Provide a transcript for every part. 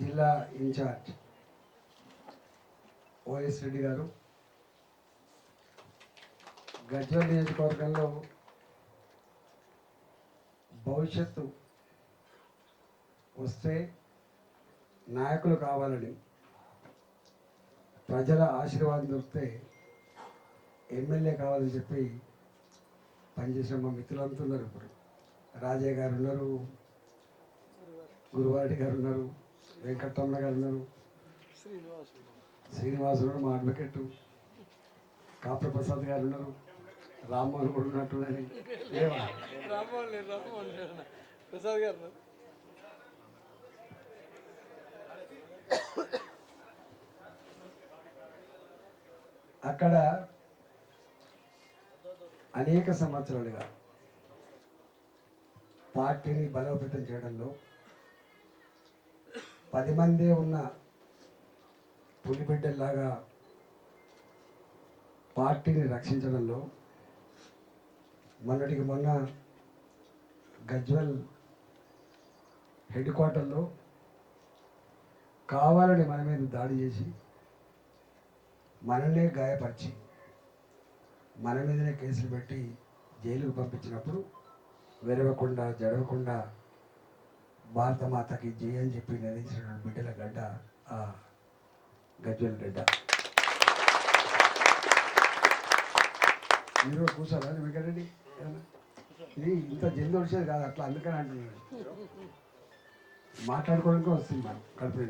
జిల్లా incharge OS Reddy గారు. గజ్వల్ నియోజకవర్గంలో భవిష్యత్తు వస్తే నాయకులు కావాలని ప్రజల ఆశీర్వాదం దొరికితే ఎమ్మెల్యే కావాలని చెప్పి పనిచేసిన మా మిత్రులంతా ఉన్నారు ఇప్పుడు. రాజయ్య గారు ఉన్నారు గురువారెడ్డి గారు ఉన్నారు. వెంకటరమణ గారు శ్రీనివాసుడు మా అడ్వకేటు. కాప్రప్రసాద్ గారు ఉన్నారు. రామ్మోహన్ కూడా ఉన్నట్టున్నది ప్రసాద్ గారు అక్కడ అనేక సంవత్సరాలుగా పార్టీని బలోపేతం చేయడంలో పది మందే ఉన్న పులిబిడ్డల్లాగా పార్టీని రక్షించడంలో మొన్నటికి మొన్న గజ్వల్ హెడ్ క్వార్టర్లో కావాలని మన మీద దాడి చేసి మనల్నే గాయపరిచి మన మీదనే కేసులు పెట్టి జైలుకు పంపించినప్పుడు వెరవకుండా జడవకుండా భారత మాతకి జై అని చెప్పి నిలదించిన బిడ్డల గడ్డ ఆ గజ్వల్ గడ్డ. మీరు కూర్చోాలా వెంకటరెడ్డి ఇది ఇంత జల్ది వచ్చేది కాదు అట్లా అందుకని అంటున్నాను మాట్లాడుకోవడానికి వస్తుంది మనం కడుపు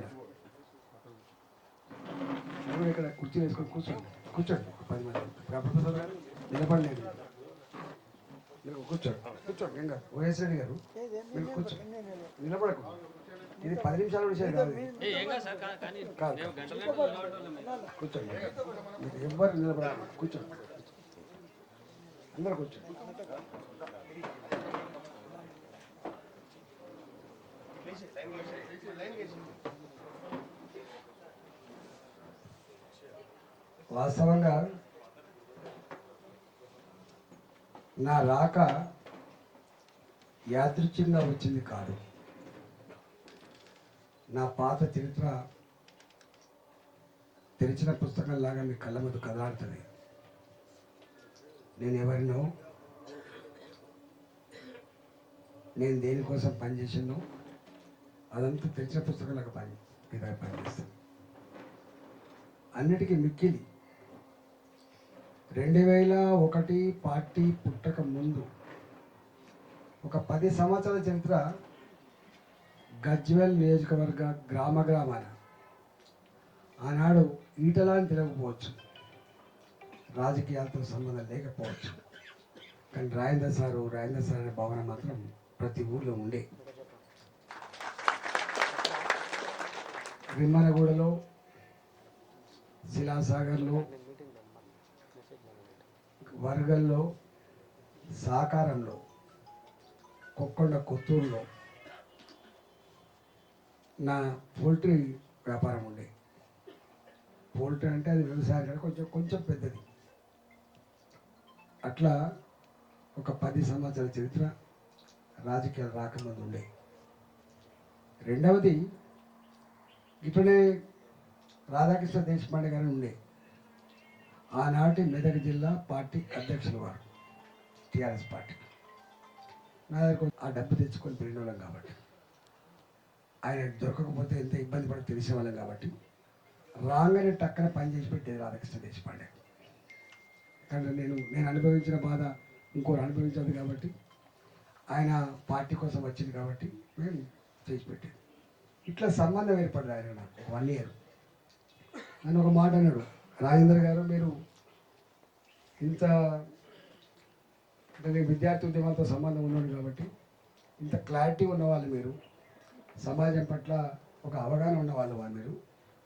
ఇక్కడ కుర్చీ వేసుకొని కూర్చోండి కూర్చోండి పది మంది. ప్రొఫెసర్ గారు నిలబడలేదు. మీరు కూర్చోండి. కూర్చోండి ఇంకా వైఎస్ రెడ్డి గారు మీరు కూర్చోండి. నిలబడకు ఇది పది నిమిషాలు విషయం కాదు. కాదు కూర్చోండి మీరు ఎవ్వరు నిలబడాలి కూర్చోండి. అందరూ కూర్చోండి. వాస్తవంగా నా రాక యాదృచ్ఛికంగా వచ్చింది కాదు. నా పాత చరిత్ర తెరిచిన పుస్తకంలాగా మీ కళ్ళ ముందు కదలాడుతుంది. నేను ఎవరినో నేను దేనికోసం పనిచేసాను అదంతా తెరిచిన పుస్తకంలాగా పని పనిచేస్తాను అన్నిటికీ మిక్కిలి రెండు వేల ఒకటి పార్టీ పుట్టక ముందు ఒక పది సంవత్సరాల చరిత్ర గజ్వెల్ నియోజకవర్గ గ్రామ గ్రామాన. ఆనాడు ఈటలా అని రాజకీయాలతో సంబంధం లేకపోవచ్చు. కానీ రాజేంద్ర సారు రాజేంద్ర సార్ అనే భావన మాత్రం ప్రతి ఊర్లో ఉండే. విమ్మనగూడలో శిలాసాగర్లో వరగల్లో సాకారంలో కొక్కొండ కొత్తూరులో నా పోల్ట్రీ వ్యాపారం ఉండే పోల్ట్రీ అంటే అది వ్యవసాయం కంటే కొంచెం కొంచెం పెద్దది. అట్లా ఒక పది సంవత్సరాల చరిత్ర రాజకీయాలు రాకముందు ఉండే. రెండవది ఇప్పుడే రాధాకృష్ణ దేశపాండే గారు ఉండే. ఆనాటి మెదక్ జిల్లా పార్టీ అధ్యక్షులు వారు టీఆర్ఎస్ పార్టీ. నా దగ్గర ఆ డబ్బు తెచ్చుకొని పెరిగిన వాళ్ళం కాబట్టి. ఆయన దొరకకపోతే ఎంత ఇబ్బంది పడి తెలిసే వాళ్ళం కాబట్టి. రాగానే టక్కన పని చేసి పెట్టేది రాధాకృష్ణ దేశపాండే. కానీ నేను నేను అనుభవించిన బాధ ఇంకోరు అనుభవించదు కాబట్టి. ఆయన పార్టీ కోసం వచ్చింది కాబట్టి మేము చేసి పెట్టేది ఇట్లా సంబంధం ఏర్పడింది ఆయన నాకు వన్ ఇయర్ నన్ను ఒక మాట అన్నాడు రాజేంద్ర గారు మీరు ఇంత అంటే విద్యార్థి ఉద్యమంతో సంబంధం ఉన్నాడు కాబట్టి ఇంత క్లారిటీ ఉన్నవాళ్ళు మీరు సమాజం పట్ల ఒక అవగాహన ఉన్నవాళ్ళు వాళ్ళు మీరు.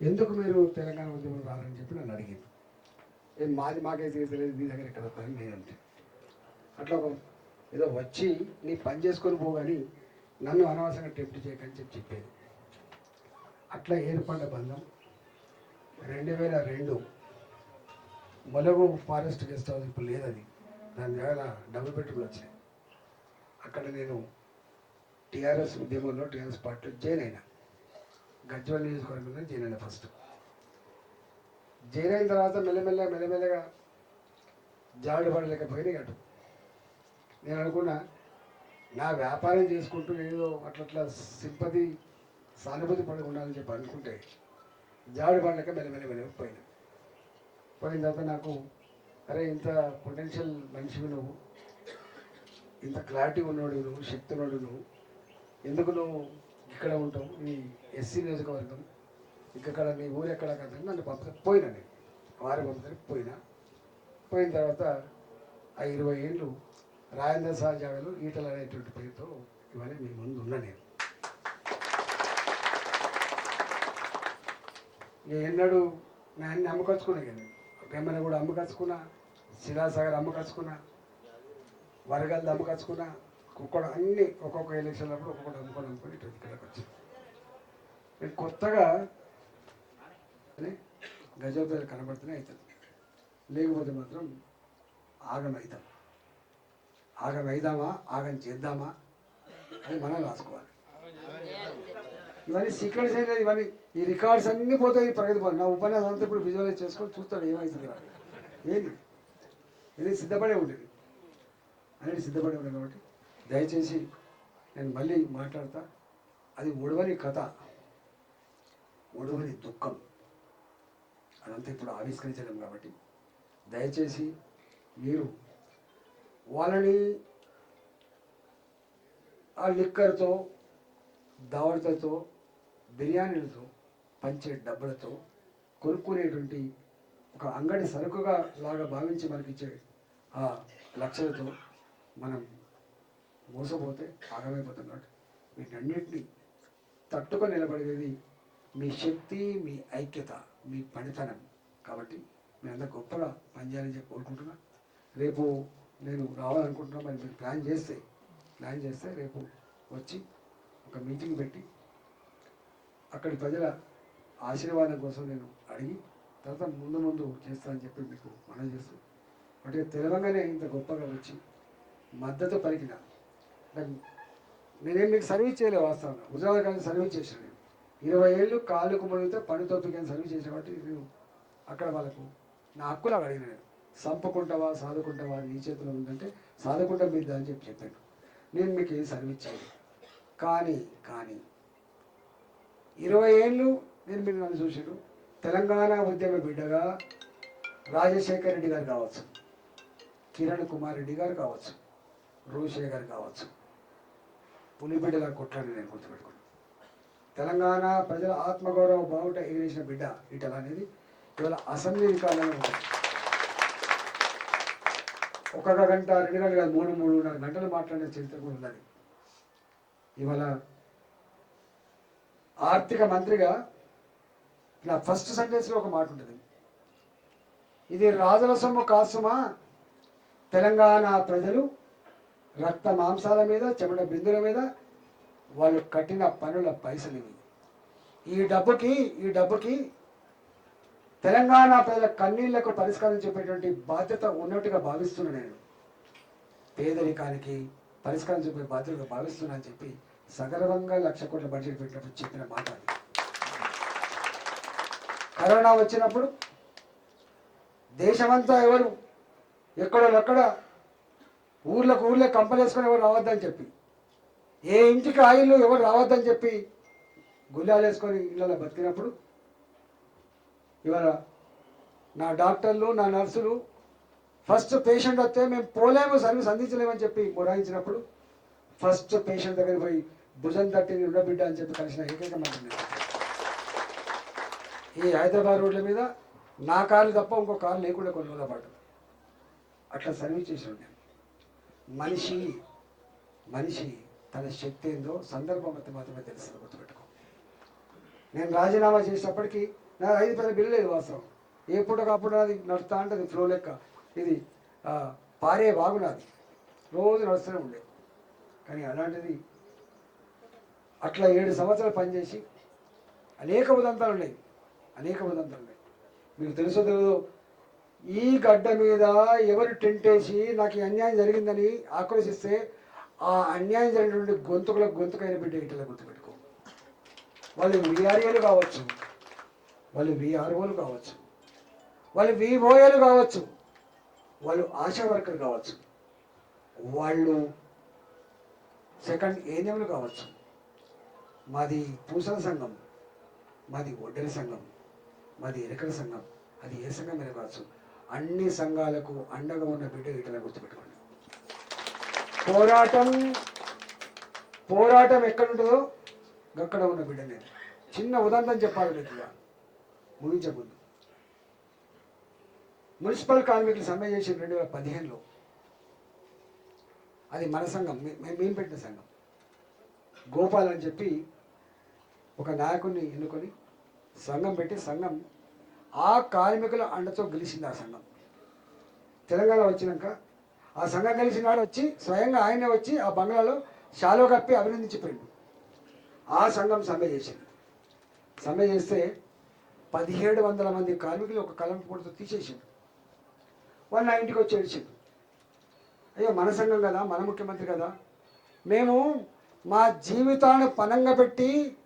ఎందుకు మీరు తెలంగాణ ఉద్యమం రాలని చెప్పి నన్ను అడిగింది ఏం మాది మాకే తెలియదు మీ దగ్గర ఇక్కడ పని లేదంటే. అట్లా ఏదో వచ్చి నీ పని చేసుకొని పోగాని నన్ను అనవసరంగా టెంప్ట్ చేయకని చెప్పి చెప్పేది. అట్లా ఏర్పడ్డ బంధం రెండు వేల రెండు మొలగు ఫారెస్ట్ గెస్ట్ హౌస్ ఇప్పుడు లేదు అది దాని దగ్గర డబుల్ బెడ్రూమ్లు వచ్చాయి అక్కడ నేను టీఆర్ఎస్ ఉద్యమంలో టీఆర్ఎస్ పార్టీలో జాయిన్ అయినా. గజ్వల్ నియోజకవర్గంలో జాయిన్ అయినా ఫస్ట్ జాయిన్ అయిన తర్వాత మెల్లమెల్లగా మెల్లమెల్లగా జాడు పడలేకపోయినాయి అటు. నేను అనుకున్నా నా వ్యాపారం చేసుకుంటూ ఏదో అట్లా అట్లా సింపతి సానుభూతి పడకుండా అని చెప్పి అనుకుంటే జాడు పడలేక మెల్లమెల్ల మెల్ల పోయిన తర్వాత నాకు అరే ఇంత పొటెన్షియల్ మనిషివి నువ్వు. ఇంత క్లారిటీ ఉన్నోడు నువ్వు శక్తి ఉన్నాడు నువ్వు. ఎందుకు నువ్వు ఇక్కడ ఉంటావు? నీ ఎస్సీ నియోజకవర్గం. ఇక్కడ నీ ఊరు ఎక్కడ కదా. నన్ను పంపితే పోయినా నేను. వారి పంపితే పోయినా. పోయిన తర్వాత ఆ ఇరవై ఏళ్ళు రాజేంద్ర సహజావేలు ఈటలు అనేటువంటి పేరుతో ఇవాళ మీ ముందు ఉన్నా నేను. ఇక ఎన్నడూ నేను అన్ని కానీ కానీ కూడా అమ్మకచ్చుకున్నా శిలాసాగర్ అమ్మకచ్చుకున్నా వరగల్ది అమ్మకచ్చుకున్నా ఒక్కొక్కడు అన్ని ఒక్కొక్క ఎలక్షన్లప్పుడు ఒక్కొక్కటి అమ్ముకొని అమ్ముకొని ఇటు ఇక్కడికి వచ్చాను నేను కొత్తగా గజోపేలు కనబడుతూనే అవుతుంది. లేకపోతే మాత్రం ఆగం అవుతాం. ఆగం అయిదామా? ఆగం చేద్దామా? అని మనం రాసుకోవాలి. ఇవన్నీ సీక్రెట్స్ అయితే ఇవన్నీ ఈ రికార్డ్స్ అన్నీ పోతాయి ఈ ప్రగతి భవన్. నా ఉపన్యాసం అంతా ఇప్పుడు విజువలైజ్ చేసుకొని చూస్తాడు ఏమవుతుంది ఏంది? ఇది సిద్ధపడే ఉండేది. అనేది సిద్ధపడే ఉండేది కాబట్టి దయచేసి నేను మళ్ళీ మాట్లాడతా. అది ఒడవని కథ. ఒడవని దుఃఖం. అదంతా ఇప్పుడు ఆవిష్కరించలేము కాబట్టి దయచేసి మీరు వాళ్ళని ఆ లిక్కర్తో దావడతతో బిర్యానీలతో పంచే డబ్బులతో కొనుక్కునేటువంటి ఒక అంగడి సరుకుగా లాగా భావించి మనకిచ్చే ఆ లక్షలతో మనం మోసపోతే ఆగమైపోతున్నాడు కాబట్టి తట్టుకొని నిలబడేది మీ శక్తి మీ ఐక్యత మీ పనితనం. కాబట్టి మీ అంత గొప్పగా పనిచేయాలని చెప్పి కోరుకుంటున్నా. రేపు నేను రావాలనుకుంటున్నా మరి మీరు ప్లాన్ చేస్తే ప్లాన్ చేస్తే రేపు వచ్చి ఒక మీటింగ్ పెట్టి అక్కడి ప్రజల ఆశీర్వాదం కోసం నేను అడిగి తర్వాత ముందు ముందు చేస్తానని చెప్పి మీకు మనం చేస్తూ. అంటే తెలవంగానే ఇంత గొప్పగా వచ్చి మద్దతు పలికిన. నేనేం మీకు సర్వీస్ చేయలేదు వాస్తవంగా. హుజరాబాద్ కానీ సర్వీస్ చేశాను నేను. ఇరవై ఏళ్ళు కాళ్ళకు మునిగితే పని కానీ సర్వీస్ చేసిన కాబట్టి నేను అక్కడ వాళ్ళకు నా హక్కులు అడిగిన నేను. సంపుకుంటావా సాదుకుంటావా నీ చేతిలో ఉందంటే సాదుకుంటా మీద అని చెప్పి చెప్పాను నేను మీకు ఏం సర్వీస్ చేయను కానీ కానీ ఇరవై ఏళ్ళు నేను మీరు నన్ను చూసాను తెలంగాణ ఉద్యమ బిడ్డగా రాజశేఖర్ రెడ్డి గారు కావచ్చు కిరణ్ కుమార్ రెడ్డి గారు కావచ్చు రోషయ్య గారు కావచ్చు పులిబిడ్డల కొట్లాడి నేను గుర్తుపెట్టుకున్నాను. తెలంగాణ ప్రజల ఆత్మగౌరవ బావుట ఎగిరేసిన బిడ్డ ఇటల అనేది ఇవాళ అసెంబ్లీ రికార్డులో ఉంటుంది ఒక్కొక్క గంట రెండు గంటలు కాదు మూడు మూడున్నర గంటలు మాట్లాడే చరిత్ర కూడా ఉన్నది. ఇవాళ ఆర్థిక మంత్రిగా నా ఫస్ట్ సెంటెన్స్లో ఒక మాట ఉంటుంది. ఇది రాజుల సొమ్ము కాసుమా? తెలంగాణ ప్రజలు రక్త మాంసాల మీద చెమట బిందుల మీద వాళ్ళు కట్టిన పనుల పైసలు ఇవి. ఈ డబ్బుకి ఈ డబ్బుకి తెలంగాణ ప్రజల కన్నీళ్ళకు పరిష్కారం చెప్పేటువంటి బాధ్యత ఉన్నట్టుగా భావిస్తున్నాను నేను. పేదరికానికి పరిష్కారం చెప్పే బాధ్యతగా భావిస్తున్నా అని చెప్పి సగర్వంగా లక్ష కోట్ల బడ్జెట్ పెట్టినప్పుడు చెప్పిన మాట కరోనా వచ్చినప్పుడు దేశమంతా ఎవరు ఎక్కడోక్కడ ఊర్లకు ఊర్లే కంపలేసుకొని ఎవరు రావద్దని చెప్పి ఏ ఇంటికి ఆయిల్ ఎవరు రావద్దని చెప్పి గుల్లాలు వేసుకొని ఇళ్ళలో బతికినప్పుడు ఇవాళ నా డాక్టర్లు నా నర్సులు ఫస్ట్ పేషెంట్ వస్తే మేము పోలేము సర్వీస్ అందించలేమని చెప్పి మొరాయించినప్పుడు ఫస్ట్ పేషెంట్ దగ్గరికి పోయి భుజం తట్టి ఉండబిడ్డ బిడ్డ అని చెప్పి కలిసిన ఏకైక మంత్రి ఈ హైదరాబాద్ రోడ్ల మీద నా కారు తప్ప ఇంకో కారు లేకుండా కొన్ని రోజుల పాటు. అట్లా సర్వీస్ చేసి నేను. మనిషి మనిషి తన శక్తి ఏందో సందర్భం అయితే మాత్రమే తెలుస్తుంది గుర్తుపెట్టుకో. నేను రాజీనామా చేసినప్పటికీ నా ఐదు పది బిల్లు లేదు వాస్తవం. ఏ పూటకప్పుడు అది నడుస్తా ఉంటుంది ఫ్లో లెక్క. ఇది పారే వాగు నాది. రోజు నడుస్తూనే ఉండే. కానీ అలాంటిది అట్లా ఏడు సంవత్సరాలు పనిచేసి అనేక ఉదంతాలు ఉన్నాయి. అనేక ఉదంతాలు ఉన్నాయి. మీకు తెలుసో తెలియదు ఈ గడ్డ మీద ఎవరు టెంటేసి నాకు ఈ అన్యాయం జరిగిందని ఆక్రోశిస్తే ఆ అన్యాయం జరిగినటువంటి గొంతుకుల గొంతుకైన బిడ్డ ఇట్లా గుర్తుపెట్టుకో. వాళ్ళు విఆర్ఏలు కావచ్చు. వాళ్ళు విఆర్ఓలు కావచ్చు. వాళ్ళు విఓఏలు కావచ్చు. వాళ్ళు ఆశా వర్కర్ కావచ్చు. వాళ్ళు సెకండ్ ఏఎన్ఎంలు కావచ్చు. మాది పూసల సంఘం. మాది ఒడ్డెల సంఘం. మాది ఎరకల సంఘం. అది ఏ సంఘం మీద కావచ్చు. అన్ని సంఘాలకు అండగా ఉన్న బిడ్డ ఇట్లా గుర్తుపెట్టుకోండి. పోరాటం పోరాటం ఎక్కడుంటుందో అక్కడ ఉన్న బిడ్డనే. చిన్న ఉదంతం చెప్పాలి మీకు ముగించే ముందు. మున్సిపల్ కార్మికులు సమ్మె చేసిన రెండు వేల పదిహేనులో. అది మన సంఘం. మే- మేము మేము పెట్టిన సంఘం. గోపాల్ అని చెప్పి ఒక నాయకుడిని ఎన్నుకొని సంఘం పెట్టి సంఘం ఆ కార్మికుల అండతో గెలిచింది ఆ సంఘం. తెలంగాణ వచ్చినాక ఆ సంఘం గెలిచిన నాడు వచ్చి స్వయంగా ఆయనే వచ్చి ఆ బంగ్లాలో షాలో కప్పి అభినందించిపోయింది ఆ సంఘం సమ్మె చేసింది. సమ్మె చేస్తే పదిహేడు వందల మంది కార్మికులు ఒక కలం పూటతో తీసేసిండు. వాళ్ళు నా ఇంటికి వచ్చి ఏడ్చిండు. అయ్యో మన సంఘం కదా మన ముఖ్యమంత్రి కదా. మేము మా జీవితాన్ని పనంగా పెట్టి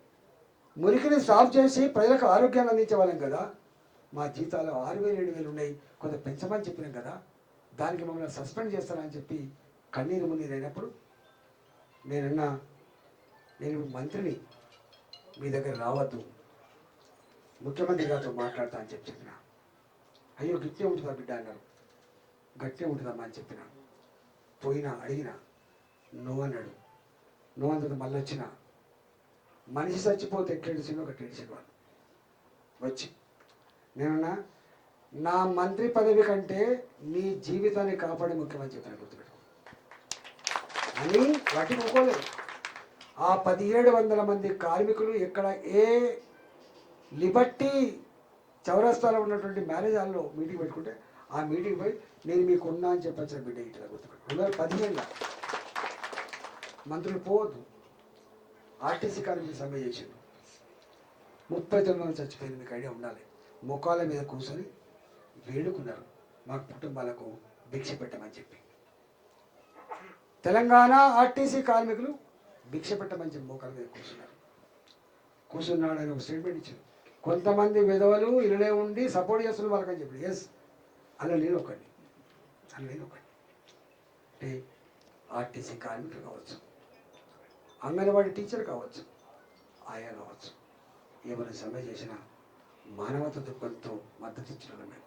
మురికిని సాఫ్ చేసి ప్రజలకు ఆరోగ్యాన్ని అందించే వాళ్ళం కదా. మా జీతాలు ఆరు వేలు ఏడు వేలు ఉన్నాయి. కొంత పెంచమని చెప్పినాం కదా. దానికి మమ్మల్ని సస్పెండ్ చేస్తారని చెప్పి కన్నీరు మున్నీరు అయినప్పుడు నేనన్నా నేను మంత్రిని మీ దగ్గర రావద్దు. ముఖ్యమంత్రి గారితో మాట్లాడతా అని చెప్పి చెప్పిన. అయ్యో గట్టిగా ఉంటుందా బిడ్డ అన్నారు. గట్టే ఉంటుందమ్మా అని చెప్పిన. పోయినా అడిగిన నో అన్నాడు. నో అంత మళ్ళీ వచ్చినా మనిషి చచ్చిపోతే ఎట్లా ఒక టెన్షన్ వాళ్ళు వచ్చి. నేనన్నా నా మంత్రి పదవి కంటే నీ జీవితాన్ని కాపాడే ముఖ్యమని చెప్పాను గుర్తుపెట్టుకో. అని వాటికి ఒప్పుకోలేదు. ఆ పదిహేడు వందల మంది కార్మికులు ఇక్కడ ఏ లిబర్టీ చౌరస్తాలో ఉన్నటువంటి మ్యారేజ్ హాల్లో మీటింగ్ పెట్టుకుంటే ఆ మీటింగ్ పోయి నేను మీకు ఉన్నా అని చెప్పచ్చు బిడ్డ ఇట్లా గుర్తుపెట్టుకో. పదిహేను మంత్రులు పోవద్దు. ఆర్టీసీ కార్మికులు సమ్మె చేసిండు. ముప్పై తొమ్మిది మంది చచ్చిపోయింది మీకు ఐడియా ఉండాలి. ముఖాల మీద కూర్చొని వేడుకున్నారు. మా కుటుంబాలకు భిక్ష పెట్టమని చెప్పి. తెలంగాణ ఆర్టీసీ కార్మికులు భిక్ష పెట్టమని చెప్పి మోకాల మీద కూర్చున్నారు. కూర్చున్నాడు అని ఒక స్టేట్మెంట్ ఇచ్చారు. కొంతమంది విధవలు ఇళ్ళే ఉండి సపోర్ట్ చేస్తున్న వాళ్ళకని చెప్పి. ఎస్ అలా నేను ఒకటి అలా నేను ఒకటి అంటే ఆర్టీసీ కార్మికులు కావచ్చు. అంగన్వాడీ టీచర్ కావచ్చు ఆయా కావచ్చు ఏమైనా సమ్మె చేసినా మానవత దృక్పథంతో మద్దతు ఇచ్చిన మేము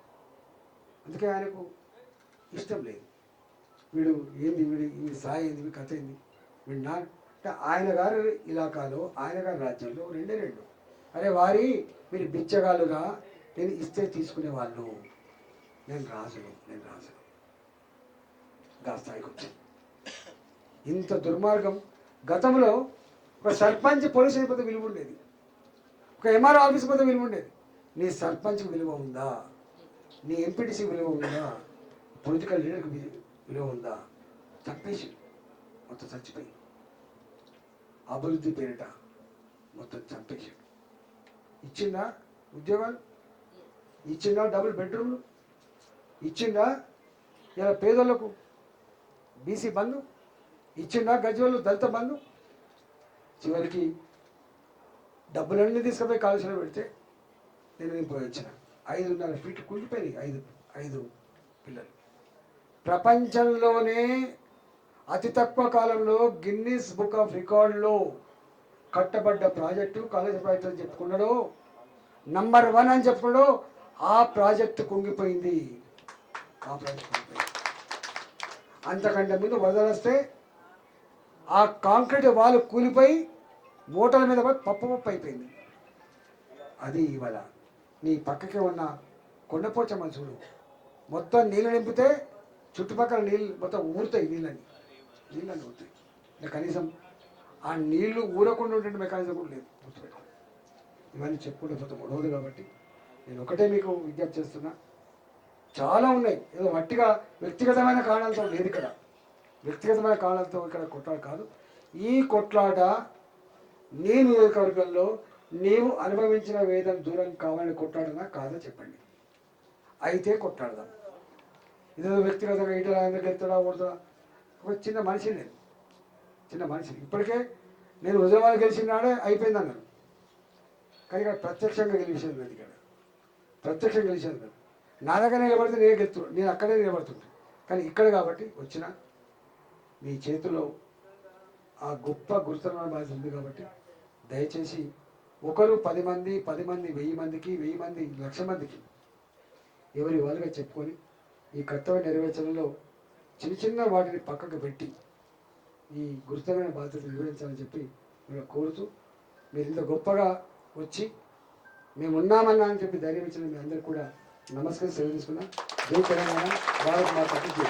అందుకే ఆయనకు ఇష్టం లేదు. వీడు ఏంది వీడు ఈ సాయి ఏంది వీడి కథ ఏంది? వీడు నా అంటే ఆయన గారి ఇలాకాలో ఆయన గారి రాజ్యంలో రెండే రెండు. అరే వారి మీరు బిచ్చగాళ్ళుగా నేను ఇస్తే తీసుకునే వాళ్ళు. నేను రాజును నేను రాజును. గా స్థాయికి వచ్చాను. ఇంత దుర్మార్గం గతంలో ఒక సర్పంచ్ పోలీస్ అయిపోతే విలువ ఉండేది. ఒక ఎంఆర్ఓ ఆఫీస్ పోతే విలువ ఉండేది. నీ సర్పంచ్ విలువ ఉందా? నీ ఎంపీటీసీ విలువ ఉందా? పొలిటికల్ లీడర్కి విలువ ఉందా? చంపేసి మొత్తం చచ్చిపోయి అభివృద్ధి పేరిట మొత్తం చంపేసి ఇచ్చిందా ఉద్యోగాలు? ఇచ్చిందా డబుల్ బెడ్రూమ్లు? ఇచ్చిందా ఇలా పేదలకు బీసీ బంధు? ఇచ్చిండా గజ్వలు దళిత బంధు? చివరికి డబ్బులన్నీ తీసుకుపోయి కాలుష్యం పెడితే నేను నేను వచ్చిన. ఐదున్నర ఫీట్ కుంగిపోయినాయి ఐదు ఐదు పిల్లలు. ప్రపంచంలోనే అతి తక్కువ కాలంలో గిన్నీస్ బుక్ ఆఫ్ రికార్డులో కట్టబడ్డ ప్రాజెక్టు కాలేజీ ప్రాజెక్ట్ అని చెప్పుకున్నాడు. నంబర్ వన్ అని చెప్పుకున్నాడు. ఆ ప్రాజెక్టు కుంగిపోయింది. ఆ ప్రాజెక్ట్ కుంగిపోయింది. అంతకంటే ముందు వస్తే ఆ కాంక్రీట్ వాళ్ళు కూలిపోయి మూటల మీద పడి పప్పు పప్పు అయిపోయింది. అది ఇవాళ నీ పక్కకే ఉన్న కొండపోచ చూడు. మొత్తం నీళ్ళు నింపితే చుట్టుపక్కల నీళ్ళు మొత్తం ఊరుతాయి నీళ్ళని. నీళ్ళని ఊరుతాయి. ఇంకా కనీసం ఆ నీళ్ళు ఊరకుండా ఉండే మెకానిజం కూడా లేదు. గుర్తుపెట్టాలి ఇవన్నీ చెప్పుకుంటే మొత్తం గొడవదు కాబట్టి నేను ఒకటే మీకు విజ్ఞప్తి చేస్తున్నా. చాలా ఉన్నాయి. ఏదో మట్టిగా వ్యక్తిగతమైన కారణాలతో లేదు ఇక్కడ. వ్యక్తిగతమైన కారణాలతో ఇక్కడ కొట్లాట కాదు. ఈ కొట్లాట నీ నియోజకవర్గంలో నీవు అనుభవించిన వేదం దూరం కావాలని కొట్లాడనా? కాదా? చెప్పండి. అయితే కొట్లాడదాం. ఇదేదో వ్యక్తిగతంగా ఇటు రాజంగా గెలుతాడా ఒక చిన్న మనిషి నేను. చిన్న మనిషి ఇప్పటికే నేను ఉదయవాడ గెలిచిన నాడే అయిపోయింది అన్నారు. కానీ ఇక్కడ ప్రత్యక్షంగా గెలిచేది లేదు ఇక్కడ. ప్రత్యక్షంగా గెలిచేది లేదు. నా దగ్గర నిలబడితే నేను గెలుతు నేను అక్కడే నిలబడుతుంటాను కానీ ఇక్కడ కాబట్టి వచ్చిన మీ చేతిలో ఆ గొప్ప గురుతరమైన బాధ్యత ఉంది కాబట్టి దయచేసి ఒకరు పది మంది పది మంది వెయ్యి మందికి వెయ్యి మంది లక్ష మందికి ఎవరి వాళ్ళుగా చెప్పుకొని ఈ కర్తవ్య నెరవేర్చడంలో చిన్న చిన్న వాటిని పక్కకు పెట్టి ఈ గురుతరమైన బాధ్యత నిర్వహించాలని చెప్పి మేము కోరుతూ మీరు ఇంత గొప్పగా వచ్చి మేము ఉన్నామన్నా అని చెప్పి ధైర్యం ఇచ్చిన మీ అందరికీ కూడా నమస్కారం సేవ తీసుకున్నా. జై తెలంగాణ భారత్ మాతకి జై.